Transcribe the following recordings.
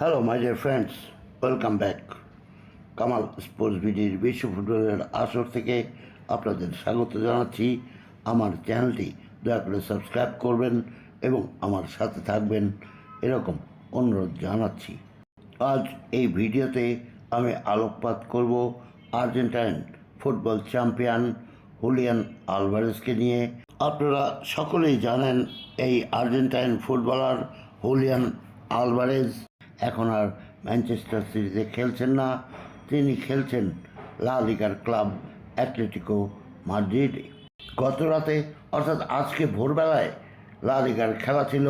Hello my dear friends welcome back Kamal sports বিডির বিশ্ব ফুটবলের আসর থেকে আপনাদের স্বাগত জানাচ্ছি। আমার চ্যানেলটি দয়া করে সাবস্ক্রাইব করবেন এবং আমার সাথে থাকবেন। এরকম অনুরোধ জানাচ্ছি। আজ এই ভিডিওতে আমি আলোকপাত করব আর্জেন্টাইন ফুটবল চ্যাম্পিয়ন হুলিয়ান আলভারেজকে নিয়ে। আপনারা সকলেই জানেন এই আর্জেন্টাইন ফুটবলার হুলিয়ান আলভারেজ। এখন আর ম্যানচেস্টার সিরিজে খেলছেন না। তিনি খেলছেন লা লিগার ক্লাব অ্যাটলেটিকো মাদ্রিদে গত রাতে, অর্থাৎ আজকে ভোরবেলায় লা লিগার খেলা ছিল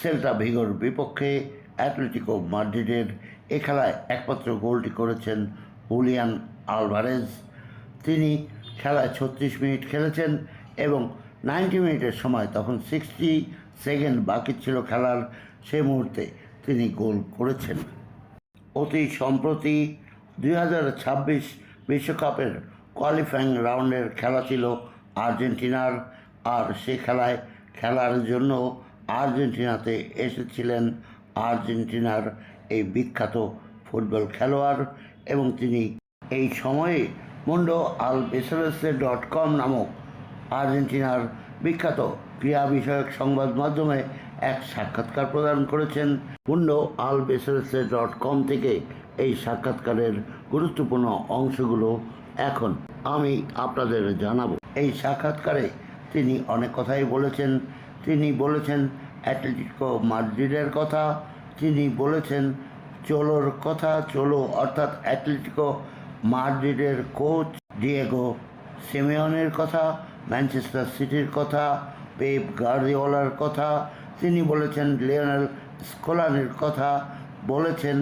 সেল্টা ভিগোর বিপক্ষে। অ্যাটলেটিকো মাদ্রিদের এ খেলায় একমাত্র গোলটি করেছেন হুলিয়ান আলভারেজ তিনি খেলায় ছত্রিশ মিনিট খেলেছেন এবং নাইনটি মিনিটের সময় তখন সিক্সটি সেকেন্ড বাকি ছিল খেলার। সে মুহূর্তে তিনি গোল করেছেন। অতি সম্প্রতি দুই হাজার ছাব্বিশ বিশ্বকাপের কোয়ালিফাইং রাউন্ডের খেলা ছিল আর্জেন্টিনার, আর সে খেলায় খেলার জন্য আর্জেন্টিনাতে এসেছিলেন আর্জেন্টিনার এই বিখ্যাত ফুটবল খেলোয়াড় এবং তিনি এই সময়ে মুন্ডো আল বেসরেসে ডট কম নামক আর্জেন্টিনার বিখ্যাত ক্রীড়া বিষয়ক সংবাদ মাধ্যমে এক সাক্ষাৎকার প্রদান করেছেন মুন্ডো আল বেসরেসে ডট কম থেকে। এই সাক্ষাৎকারের গুরুত্বপূর্ণ অংশগুলো এখন আমি আপনাদের জানাব। এই সাক্ষাৎকারে তিনি অনেক কথাই বলেছেন। তিনি বলেছেন অ্যাটলেটিকো মাদ্রিদের কথা, তিনি বলেছেন চলোর কথা, চলো অর্থাৎ অ্যাটলেটিকো মাদ্রিদের কোচ ডিয়েগো সিমেয়নের কথা ম্যানচেস্টার সিটির কথা, পেপ গার্দিওলার কথা, তিনি বলেছেন লিওনেল স্কোলানের কথা, বলেছেন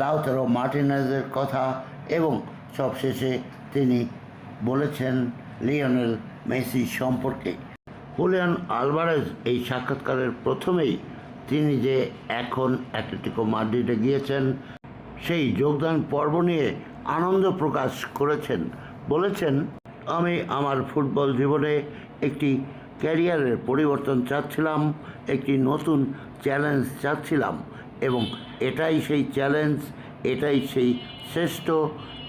লাউতারো মার্টিনেজের কথা এবং সবশেষে তিনি বলেছেন লিওনেল মেসি সম্পর্কে। হুলিয়ান আলভারেজ এই সাক্ষাৎকারের প্রথমেই তিনি যে এখন অ্যাটলেটিকো মাদ্রিদে গিয়েছেন, সেই যোগদান পর্ব নিয়ে আনন্দ প্রকাশ করেছেন, বলেছেন আমি আমার ফুটবল জীবনে একটি ক্যারিয়ারের পরিবর্তন চাচ্ছিলাম, একটি নতুন চ্যালেঞ্জ চাচ্ছিলাম এবং এটাই সেই চ্যালেঞ্জ, এটাই সেই শ্রেষ্ঠ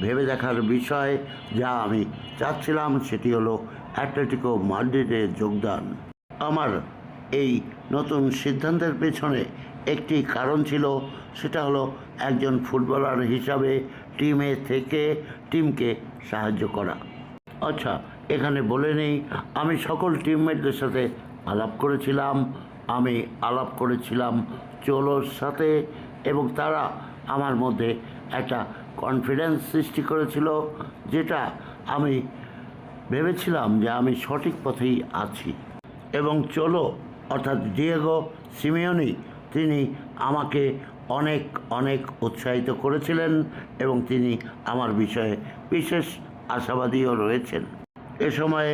ভেবে দেখার বিষয় যা আমি চাচ্ছিলাম, সেটি হলো অ্যাটলেটিকো মাদ্রিদে যোগদান। আমার এই নতুন সিদ্ধান্তের পেছনে একটি কারণ ছিল, সেটা হলো একজন ফুটবলার হিসাবে টিমে থেকে টিমকে সাহায্য করা। আচ্ছা এখানে বলে নেই, আমি সকল টিমমেটদের সাথে আলাপ করেছিলাম, আমি আলাপ করেছিলাম চোলোর সাথে এবং তারা আমার মধ্যে একটা কনফিডেন্স সৃষ্টি করেছিল, যেটা আমি ভেবেছিলাম যে আমি সঠিক পথেই আছি। এবং চলো, অর্থাৎ ডিয়েগো সিমিওনি তিনি আমাকে অনেক অনেক উৎসাহিত করেছিলেন এবং তিনি আমার বিষয়ে বিশেষ আশাবাদীও রয়েছেন। এ সময়ে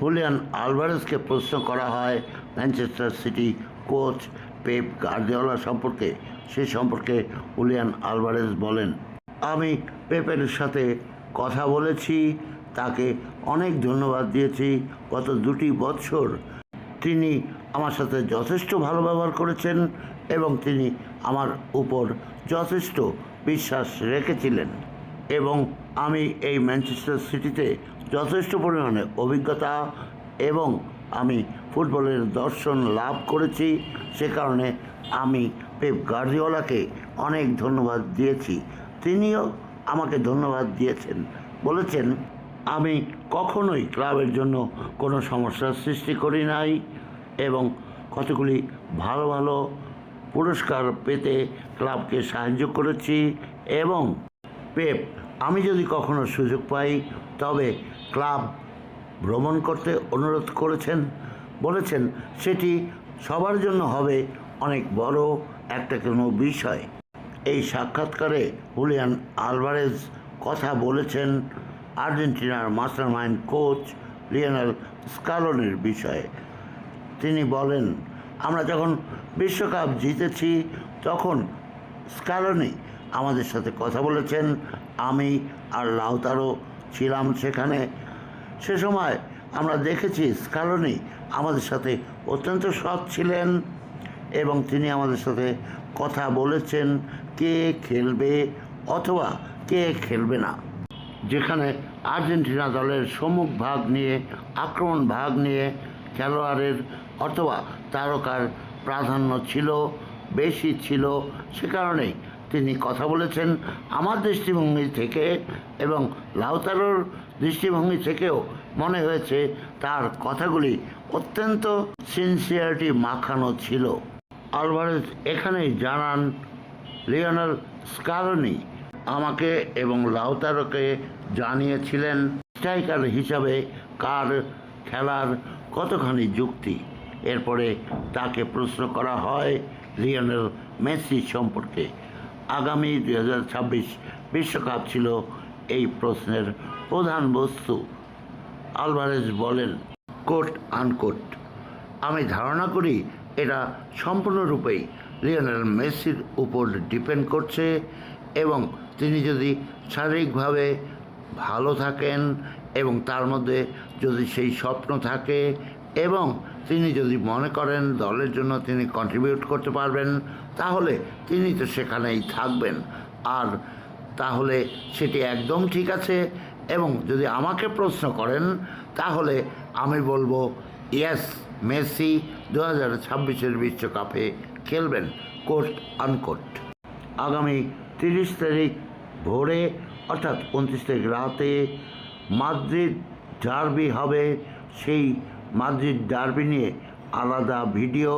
হুলিয়ান আলভারেসকে প্রশ্ন করা হয়, Manchester City coach Pep Guardiola সম্পর্কে? সে সম্পর্কে হুলিয়ান আলভারেস বলেন, আমি পেপের সাথে কথা বলেছি, তাকে অনেক ধন্যবাদ দিয়েছি। গত দুটি বছর তিনি আমার সাথে যথেষ্ট ভালো ব্যবহার করেছেন এবং তিনি আমার উপর যথেষ্ট বিশ্বাস রেখেছিলেন। এবং আমি এই ম্যানচেস্টার সিটিতে যথেষ্ট পরিমাণে অভিজ্ঞতা এবং আমি ফুটবলের দর্শন লাভ করেছি। সে কারণে আমি পেপ গার্দিওলাকে অনেক ধন্যবাদ দিয়েছি। তিনিও আমাকে ধন্যবাদ দিয়েছেন। বলেছেন, আমি কখনোই ক্লাবের জন্য কোনো সমস্যার সৃষ্টি করি নাই এবং কতগুলি ভালো ভালো পুরস্কার পেতে ক্লাবকে সাহায্য করেছি এবং পেপ আমি যদি কখনো সুযোগ পাই, তবে ক্লাব ভ্রমণ করতে অনুরোধ করেছেন। বলেছেন, সেটি সবার জন্য হবে অনেক বড় একটা কোনো বিষয়। এই সাক্ষাৎকারে হুলিয়ান আলভারেজ কথা বলেছেন আর্জেন্টিনার মাস্টারমাইন্ড কোচ লিওনেল স্কালনের বিষয়ে। তিনি বলেন, আমরা যখন বিশ্বকাপ জিতেছি, তখন স্কালনি আমাদের সাথে কথা বলেছেন আমি আর লাউতারও ছিলাম সেখানে। সে সময় আমরা দেখেছি স্কালনি আমাদের সাথে অত্যন্ত সৎ ছিলেন এবং তিনি আমাদের সাথে কথা বলেছেন, কে খেলবে অথবা কে খেলবে না। যেখানে আর্জেন্টিনা দলের সম্মুখ ভাগ নিয়ে, আক্রমণ ভাগ নিয়ে খেলোয়াড়ের অথবা তারকার প্রাধান্য ছিল, বেশি ছিল সে কারণেই তিনি কথা বলেছেন আমার দৃষ্টিভঙ্গি থেকে এবং লাউতারোর দৃষ্টিভঙ্গি থেকেও মনে হয়েছে তার কথাগুলি অত্যন্ত সিনসিয়ারিটি মাখানো ছিল। আলভারেজ এখানেই জানান, লিওনাল স্কারনি আমাকে এবং লাউতারোকে জানিয়েছিলেন স্ট্রাইকার হিসাবে কার খেলার কতখানি যুক্তি। এরপরে তাকে প্রশ্ন করা হয় লিওনেল মেসি সম্পর্কে। আগামী দুই হাজার ছাব্বিশ বিশ্বকাপ ছিল এই প্রশ্নের প্রধান বস্তু। আলভারেজ বলেন, কোট আনকোট। আমি ধারণা করি এটা সম্পূর্ণরূপেই লিওনেল মেসির উপর ডিপেন্ড করছে এবং তিনি যদি শারীরিকভাবে ভালো থাকেন এবং তার মধ্যে যদি সেই স্বপ্ন থাকে এবং তিনি যদি মনে করেন দলের জন্য তিনি কন্ট্রিবিউট করতে পারবেন, তাহলে তিনি তো সেখানেই থাকবেন। আর তাহলে সেটি একদম ঠিক আছে। এবং যদি আমাকে প্রশ্ন করেন, তাহলে আমি বলব ইয়েস মেসি দু হাজার ছাব্বিশের বিশ্বকাপে খেলবেন কোট আনকোট আগামী তিরিশ তারিখ ভোরে, অর্থাৎ উনত্রিশ তারিখ রাতে মাদ্রিদ ডার্বি হবে, সেই মাদ্রিদ ডার্বি নিয়ে আলাদা ভিডিও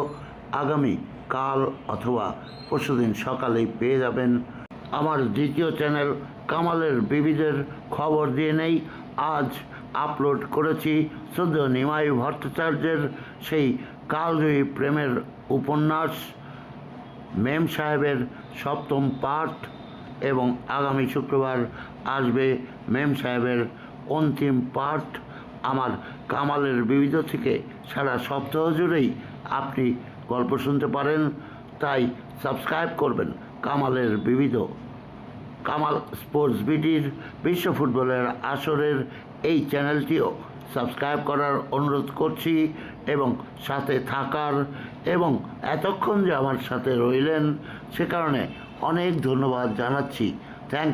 আগামী কাল অথবা পরশুদিন সকালেই পেয়ে যাবেন। আমার দ্বিতীয় চ্যানেল কামালের বিবিধের খবর দিয়ে নেই। আজ আপলোড করেছি শুদ্ধ নিমাই ভট্টাচার্যের সেই কালজয়ী প্রেমের উপন্যাস, মেম সাহেবের সপ্তম পাঠ এবং আগামী শুক্রবার আসবে মেম সাহেবের অন্তিম পাঠ। আমার কামালের বিবিধ থেকে সারা সপ্তাহ জুড়েই আপনি গল্প শুনতে পারেন, তাই সাবস্ক্রাইব করবেন কামালের বিবিধ। কামাল স্পোর্টস বিডির বিশ্ব ফুটবলের আসরের এই চ্যানেলটিও সাবস্ক্রাইব করার অনুরোধ করছি এবং সাথে থাকার এবং এতক্ষণ যে আমার সাথে রইলেন, সে কারণে অনেক ধন্যবাদ জানাচ্ছি। থ্যাংক